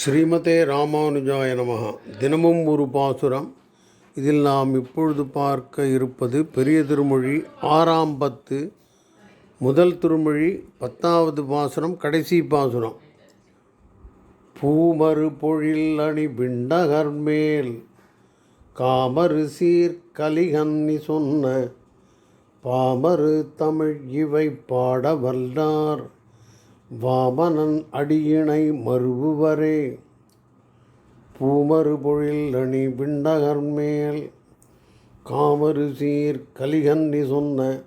ஸ்ரீமதே ராமானுஜாய நமகா தினமும் ஒரு பாசுரம். இதில் நாம் இப்பொழுது பார்க்க இருப்பது பெரிய திருமொழி ஆறாம் பத்து முதல் திருமொழி பத்தாவது பாசுரம் கடைசி பாசுரம். பூமறு பொழில் அணி பிண்டகர்மேல் காமறு சீர் கலிகன்னி சொன்ன பாமறு தமிழ் இவை பாட வல்லார். வாமனன் அடியினை மறுவுவரே பூமறு பொழில் அணி பிண்டகர் மேல். காமறு சீர் கலிகன்னி சொன்ன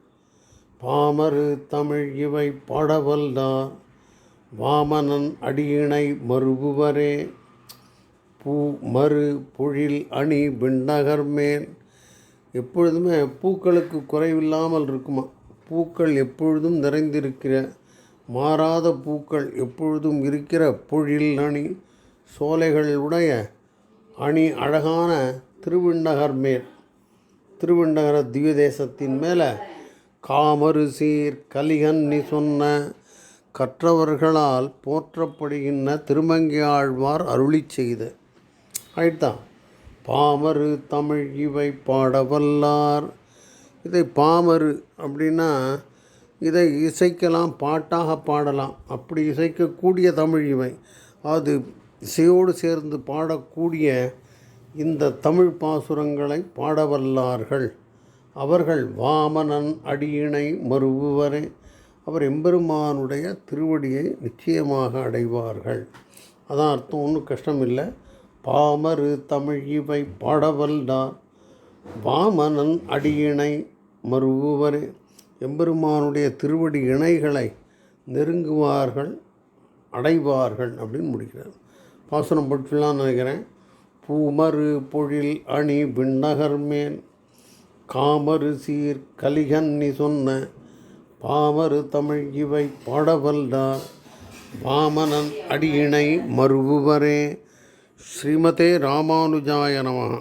பாமறு தமிழ் இவை பாடவல்லார் வாமனன் அடியினை மறுவுவரே பூ மறு பொழில் அணி பிண்டகர் மேல். எப்பொழுதுமே பூக்களுக்கு குறைவில்லாமல் இருக்குமா? பூக்கள் எப்பொழுதும் நிறைந்திருக்கிற மாறாத பூக்கள் எப்பொழுதும் இருக்கிற பொழில் அணி சோலைகள் உடைய அணி அழகான திருவிண்ணகர் மேல். திருவிண்ணகர திவ்யதேசத்தின் மேலே காமரு சீர் கலிகன்னி சொன்ன கற்றவர்களால் போற்றப்படுகின்ற திருமங்கையாழ்வார் அருளி செய்த. ஆயிட்டான். பாமரு தமிழ் இவை பாடவல்லார். இதை பாமரு அப்படின்னா இதை இசைக்கலாம் பாட்டாக பாடலாம். அப்படி இசைக்கக்கூடிய தமிழ் இவை. அது இசையோடு சேர்ந்து பாடக்கூடிய இந்த தமிழ் பாசுரங்களை பாடவல்லார்கள். அவர்கள் வாமனன் அடியினை மறுவுவரே அவர் எம்பெருமானுடைய திருவடியை நிச்சயமாக அடைவார்கள். அதான் அர்த்தம் ஒன்றும் கஷ்டம் இல்லை பாமரு தமிழ் இவை பாடவல்லார். வாமனன் அடியினை மறுவுவரே எம்பெருமானுடைய திருவடி இணைகளை நெருங்குவார்கள் அடைவார்கள் அப்படின்னு முடிக்கிறார். பாசனம் பற்றிலாம் நினைக்கிறேன். பூமரு பொழில் அணி விண்ணகர் மேல் காமரு சீர் கலிகன்னி சொன்ன பாமறு தமிழ் இவை பாடவல்லார் பாமனன் அடியினை மறுபுவரே ஸ்ரீமதே ராமானுஜாய நமகா